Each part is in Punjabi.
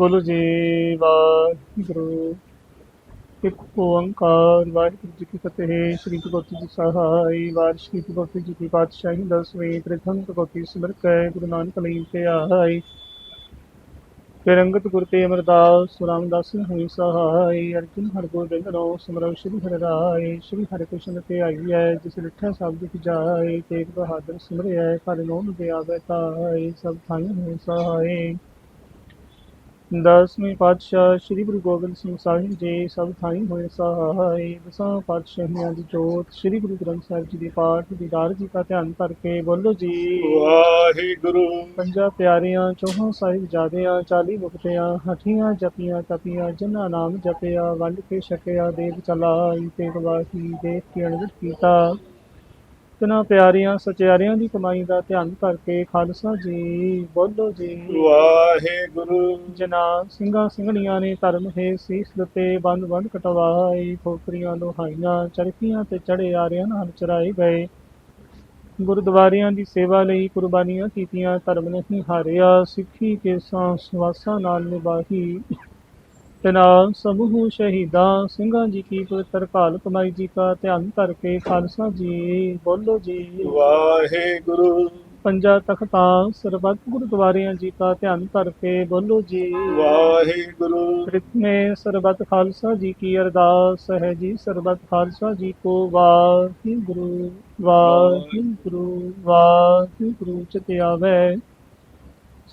ਬੋਲੋ ਜੀ, ਵਾਹਿਗੁਰੂ। ਇੱਕ ਓੰਕਾਰ, ਵਾਹਿਗੁਰੂ ਜੀ ਕੀ ਫਤਿਹ, ਸ੍ਰੀ ਗੁਰੂ ਜੀ ਸਹਾਈ ਵਾਰ, ਸ੍ਰੀ ਗੁਰੂ ਜੀ ਕੀ ਪਾਤਸ਼ਾਹੀ ਦਸਵੇਂ ਪ੍ਰਥਮ ਕਪੋਤੀ ਸਿਮਰ ਕੈ ਗੁਰੂ ਨਾਨਕ ਲਈ ਤੇ ਆਈ ਫਿਰੰਗਤ ਗੁਰ ਤੇ ਅਮਰਦਾਸ ਰਾਮਦਾਸ ਹੋਈ ਸਹਾਈ। ਅਰਜੁਨ ਹਰ ਰੋ ਸਿਮਰੋ ਸ਼੍ਰੀ ਹਰਿ ਰਾਏ। ਸ਼੍ਰੀ ਹਰਿ ਕ੍ਰਿਸ਼ਨ ਤੇ ਆਈ ਹੈ, ਜਿਸ ਲਿਖਿਆ ਸਭ ਦੁਖ ਜਾਏ, ਤੇਗ ਬਹਾਦਰ ਸਿਮਰਿਆ ਘਰ ਨੋਨ ਦੇ ਆਵੇ ਤਾਈ ਸਭ ਥਾਈ ਹੋਈ ਸਹਾਈ। ਦਸਵੇਂ ਪਾਤਸ਼ਾਹ ਸ੍ਰੀ ਗੁਰੂ ਗੋਬਿੰਦ ਸਿੰਘ ਸਾਹਿਬ ਜੀ ਸਭ ਥਾਈ ਹੋਏ ਸਹਾਈ ਦਸਾਂ ਪਾਤਸ਼ਾਹੀਆਂ ਦੀ ਜੋਤ ਸ੍ਰੀ ਗੁਰੂ ਗ੍ਰੰਥ ਸਾਹਿਬ ਜੀ ਦੇ ਪਾਠ ਦੀਦਾਰ ਜੀ ਦਾ ਧਿਆਨ ਕਰਕੇ ਬੋਲੋ ਜੀ। ਵਾਹਿਗੁਰੂ। ਪੰਜਾਂ ਪਿਆਰਿਆਂ ਚੌਹਾਂ ਸਾਹਿਬ ਜਾਦਿਆਂ ਚਾਲੀ ਮੁਕਤਿਆਂ ਹਠੀਆਂ ਜਪੀਆਂ ਤਪੀਆਂ ਜਿਨ੍ਹਾਂ ਨਾਮ ਜਪਿਆ ਵੰਡ ਕੇ ਛਕਿਆ ਦੇਵ ਚਲਾਈ ਤੇ ਗਵਾਹੀ ਦੇਖ ਕੇ ਅਣਗਿਤ ਕੀਤਾ। ਤਿਨਾਂ ਪਿਆਰਿਆਂ ਸਚਿਆਰਿਆਂ ਦੀ ਕਮਾਈ ਦਾ ਧਿਆਨ ਕਰਕੇ ਖਾਲਸਾ ਜੀ ਬੋਲੋ ਜੀ। ਵਾਹਿਗੁਰੂ। ਜਨਾ ਸਿੰਘਾਂ ਸਿੰਘਣੀਆਂ ਨੇ ਧਰਮ ਹੈ ਸੀਸ ਦਿੱਤੇ ਬੰਦ ਬੰਦ ਕਟਵਾਈ ਠੋਕਰੀਆਂ ਲੋਹਾਈਆਂ ਚਰਖੀਆਂ ਤੇ ਚੜੇ ਆਰਿਆਂ ਨਾਲ ਚਰਾਏ ਗਏ। ਗੁਰਦੁਆਰਿਆਂ ਦੀ ਸੇਵਾ ਲਈ ਕੁਰਬਾਨੀਆਂ ਕੀਤੀਆਂ ਧਰਮ ਨਹੀਂ ਹਾਰਿਆ ਸਿੱਖੀ ਕੇ ਸਵਾਸਾਂ ਨਾਲ ਨਿਭਾਹੀ। ਤੇ ਨਾਲ ਸਮੂਹ ਸ਼ਹੀਦਾਂ ਸਿੰਘਾਂ ਜੀ ਕੀ ਪਵਿੱਤਰ ਕਾਲ ਕਮਾਈ ਜੀ ਦਾ ਧਿਆਨ ਕਰਕੇ ਖਾਲਸਾ ਜੀ ਬੋਲੋ ਜੀ। ਵਾਹਿਗੁਰੂ। ਪੰਜਾ ਤਖਤਾਂ ਸਰਬੱਤ ਗੁਰਦੁਆਰਿਆਂ ਜੀ ਦਾ ਧਿਆਨ ਕਰਕੇ ਬੋਲੋ ਜੀ। ਵਾਹਿਗੁਰੂ। ਪ੍ਰਿਥਮੇ ਸਰਬੱਤ ਖਾਲਸਾ ਜੀ ਕੀ ਅਰਦਾਸ ਹੈ ਜੀ ਸਰਬੱਤ ਖਾਲਸਾ ਜੀ ਕੋ ਵਾਹਿਗੁਰੂ। ਵਾਹਿਗੁਰੂ ਵਾਹਿਗੁਰੂ ਚਿਤ ਆਵੇ।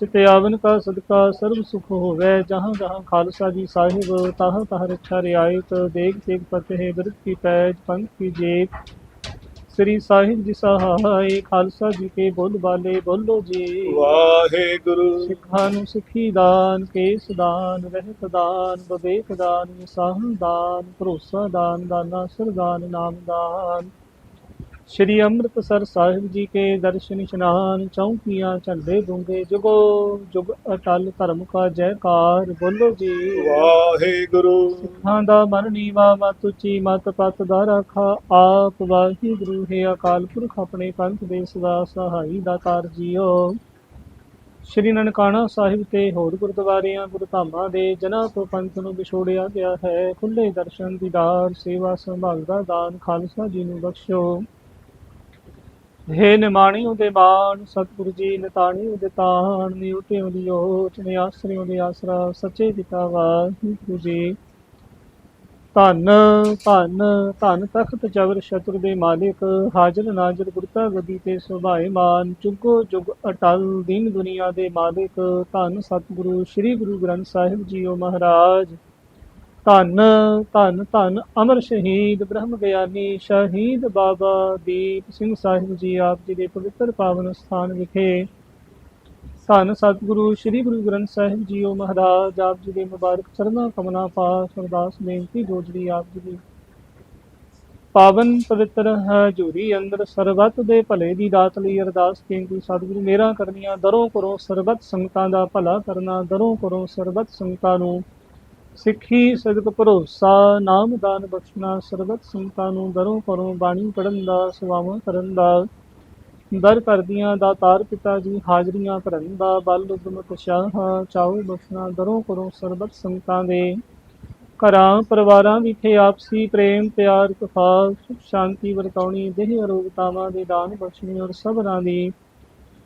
ਚਿਤ ਆਵਨ ਕਾ ਸਦਕਾ ਸਰਬ ਸੁਖ ਹੋਵੇ ਜਹਾਂ ਜਹਾਂ ਖਾਲਸਾ ਜੀ ਸਾਹਿਬ ਤਾਹ ਤਾਹ ਰੱਖਿਆ ਰਿਆਇਤ ਦੇਖ ਦੇਖ ਫਤਿਹ ਬਿਰਤ ਕੀ ਪੈਜ ਪੰਥ ਕੀ ਜੇਤ ਸ੍ਰੀ ਸਾਹਿਬ ਜੀ ਸਹਾਈ ਖਾਲਸਾ ਜੀ ਕੇ ਬੋਲ ਬਾਲੇ ਬੋਲੋ ਜੀ। ਵਾਹਿਗੁਰੂ। ਸਿੱਖਾਂ ਨੂੰ ਸਿੱਖੀ ਦਾਨ ਕੇਸ ਦਾਨ ਰਹਿਤ ਦਾਨ ਵਿਵੇਕ ਦਾਨ ਵਿਸਾਹਨ ਦਾਨ ਭਰੋਸਾ ਦਾਨ ਦਾਨਾ ਸਰਦਾਨ ਨਾਮ ਦਾਨ। ਸ਼੍ਰੀ ਅੰਮ੍ਰਿਤਸਰ ਸਾਹਿਬ ਜੀ ਕੇ ਦਰਸ਼ਨ ਇਸ਼ਨਾਨ ਚੌਂਕੀਆਂ ਝੰਡੇ ਦੁੰਗੇ ਜੁਗੋ ਜੁਗ ਅਟਲ ਧਰਮ ਕਾ ਜੈਕਾਰ ਬੋਲੋ ਜੀ। ਵਾਹਿਗੁਰੂ। ਸਿੱਖਾਂ ਦਾ ਮਨ ਨੀਵਾ ਮਤ ਉੱਚੀ ਮਤ ਪਤ ਦਾ ਰਾਖਾ। ਆਪ ਵਾਹਿਗੁਰੂ ਹੈ ਅਕਾਲ ਪੁਰਖ ਆਪਣੇ ਪੰਥ ਦੇ ਸਦਾ ਸਹਾਈ ਦਾਤਾਰ ਜੀਓ। ਸ਼੍ਰੀ ਨਨਕਾਣਾ ਸਾਹਿਬ ਤੇ ਹੋਰ ਗੁਰਦੁਆਰਿਆਂ ਗੁਰਧਾਮਾਂ ਦੇ ਜਨਾਂ ਤੋਂ ਪੰਥ ਨੂੰ ਵਿਛੋੜਿਆ ਗਿਆ ਹੈ। ਖੁੱਲੇ ਦਰਸ਼ਨ ਦੀਦਾਰ ਸੇਵਾ ਸੰਭਾਲ ਦਾ ਦਾਨ ਖਾਲਸਾ ਜੀ ਨੂੰ ਬਖਸ਼ੋ। ਹੇ ਨਿਮਾਣੀ ਉਹਦੇ ਬਾਣ, ਸਤਿਗੁਰੂ ਜੀ ਨਿਤਾਣੀ ਉਹਦੇ ਤਾਣ, ਨੀ ਉਤੇ ਉਹਦੀ ਓਟ ਨੇ ਆਸਰੇ ਉਹਦੇ ਆਸਰਾ, ਸੱਚੇ ਪਿਤਾ ਵਾਹਿਗੁਰੂ ਜੀ। ਧੰਨ ਧੰਨ ਧੰਨ ਤਖਤ ਜਗਰ ਸ਼ਤਰ ਦੇ ਮਾਲਿਕ, ਹਾਜ਼ਰ ਨਾਜ਼ਰ ਗੁਰਤਾ ਗਦੀ ਤੇ ਸੁਭਾਏ ਮਾਨ ਚੁਗੋ ਜੁਗ ਅਟਲ ਦੀਨ ਦੁਨੀਆ ਦੇ ਮਾਲਿਕ, ਧੰਨ ਸਤਿਗੁਰੂ, ਸ੍ਰੀ ਗੁਰੂ ਗ੍ਰੰਥ ਸਾਹਿਬ ਜੀਓ ਮਹਾਰਾਜ। ਧੰਨ ਧੰਨ ਧੰਨ ਅਮਰ ਸ਼ਹੀਦ, ਬ੍ਰਹਮ ਗਿਆਨੀ ਸ਼ਹੀਦ ਬਾਬਾ ਦੀਪ ਸਿੰਘ ਸਾਹਿਬ ਜੀ ਆਪ ਜੀ ਦੇ ਪਵਿੱਤਰ ਪਾਵਨ ਸਥਾਨ ਵਿਖੇ। ਧੰਨ ਸਤਿਗੁਰੂ ਸ੍ਰੀ ਗੁਰੂ ਗ੍ਰੰਥ ਸਾਹਿਬ ਜੀਓ ਮਹਾਰਾਜ, ਆਪ ਜੀ ਦੇ ਮੁਬਾਰਕ ਚਰਨਾਂ ਕਮਨਾ ਪਾਸ ਅਰਦਾਸ, ਬੇਨਤੀ ਜੋਜੜੀ ਆਪ ਜੀ ਦੀ। ਪਾਵਨ ਪਵਿੱਤਰ ਹਜ਼ੂਰੀ ਅੰਦਰ, ਸਰਬੱਤ ਦੇ ਭਲੇ ਦੀ ਦਾਤ ਲਈ ਅਰਦਾਸ ਬੇਨਤੀ, ਸਤਿਗੁਰੂ ਮੇਰਾ ਕਰਨੀਆਂ ਦਰੋਂ ਕਰੋ ਸਰਬੱਤ ਸੰਗਤਾਂ ਦਾ ਭਲਾ ਕਰਨਾ ਦਰੋਂ ਕਰੋ ਸਰਬੱਤ ਸੰਗਤਾਂ ਨੂੰ ਸਿੱਖੀ ਸਦਕ ਭਰੋਸਾ, ਨਾਮ ਦਾਨ ਬਖਸ਼ਣਾ, ਸਰਬੱਤ ਸੰਗਤਾਂ ਨੂੰ ਦਰੋਂ ਕਰੋ ਬਾਣੀ ਪੜਨ ਦਾ, ਸੇਵਾਵਾਂ ਕਰਨ ਦਾ, ਦਰ ਕਰਦੀਆਂ ਦਾ, ਤਾਰ ਪਿਤਾ ਜੀ ਹਾਜ਼ਰੀਆਂ ਭਰਨ ਦਾ, ਬਲ ਉਦਮ ਉਤਸ਼ਾਹ ਚਾਉ ਬਖਸ਼ਣਾ, ਦਰੋਂ ਕਰੋ ਸਰਬੱਤ ਸੰਗਤਾਂ ਦੇ। ਘਰਾਂ, ਪਰਿਵਾਰਾਂ ਵਿਖੇ ਆਪਸੀ ਪ੍ਰੇਮ, ਪਿਆਰ ਇਤਫਾਕ ਸੁਖ ਸ਼ਾਂਤੀ ਵਰਤਾਉਣੀ, ਦੇਹ ਅਰੋਗਤਾਵਾਂ ਦੇ ਦਾਨ ਬਖਸ਼ਣੀ ਔਰ ਸਭਰਾਂ ਦੀ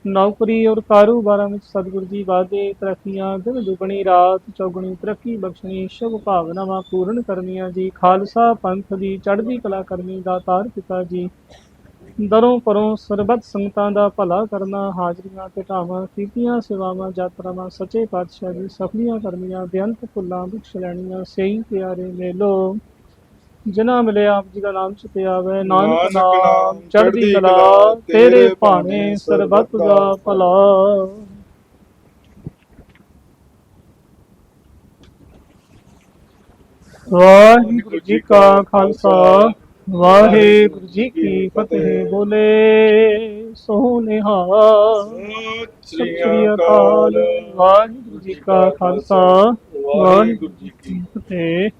ਨੌਕਰੀ ਔਰ ਕਾਰੋਬਾਰਾਂ ਵਿੱਚ ਸਤਿਗੁਰੂ ਜੀ ਵਾਦੇ ਤਰੱਕੀਆਂ, ਦਿਨ ਦੁਗਣੀ, ਰਾਤ ਚੌਗਣੀ, ਤਰੱਕੀ ਬਖਸ਼ਣੀ, ਸ਼ੁਭ ਭਾਵਨਾਵਾਂ ਪੂਰਨ ਕਰਨੀਆਂ ਜੀ। ਖਾਲਸਾ ਪੰਥ ਦੀ ਚੜ੍ਹਦੀ ਕਲਾ ਕਰਨੀ ਦਾ ਤਾਰ ਪਿਤਾ ਜੀ। ਦਰੋਂ ਪਰੋਂ ਸਰਬੱਤ ਸੰਗਤਾਂ ਦਾ ਭਲਾ ਕਰਨਾ, ਹਾਜ਼ਰੀਆਂ ਘਟਾਵਾਂ ਕੀਤੀਆਂ ਸੇਵਾਵਾਂ, ਯਾਤਰਾਵਾਂ, ਸੱਚੇ ਪਾਤਸ਼ਾਹ ਦੀ ਸਫਲੀਆਂ ਕਰਨੀਆਂ, ਬੇਅੰਤ ਭੁੱਲਾਂ ਬਖਸ਼ ਲੈਣੀਆਂ ਸਹੀ ਪਿਆਰੇ ਮੇਲੋ। ਜਿਨ੍ਹਾਂ ਮਿਲੇ ਆਪ ਜੀ ਦਾ ਨਾਮ ਚਿਤੇ ਆਵੇ ਨਾਨਕ ਨਾਮ ਚੜ੍ਹਦੀ ਕਲਾ ਤੇਰੇ ਭਾਣੇ ਸਰਬੱਤ ਦਾ ਭਲਾ। ਵਾਹਿਗੁਰੂ ਜੀ ਕਾ ਖਾਲਸਾ ਵਾਹਿਗੁਰੂ ਜੀ ਕੀ ਫਤਿਹ। ਬੋਲੇ ਸੋ ਨਿਹਾਲ। ਸਤਿ ਸਤਿ ਸ੍ਰੀ ਅਕਾਲ। ਵਾਹਿਗੁਰੂ ਜੀ ਕਾ ਖਾਲਸਾ ਵਾਹਿਗੁਰੂ ਜੀ ਕੀ ਫਤਿਹ।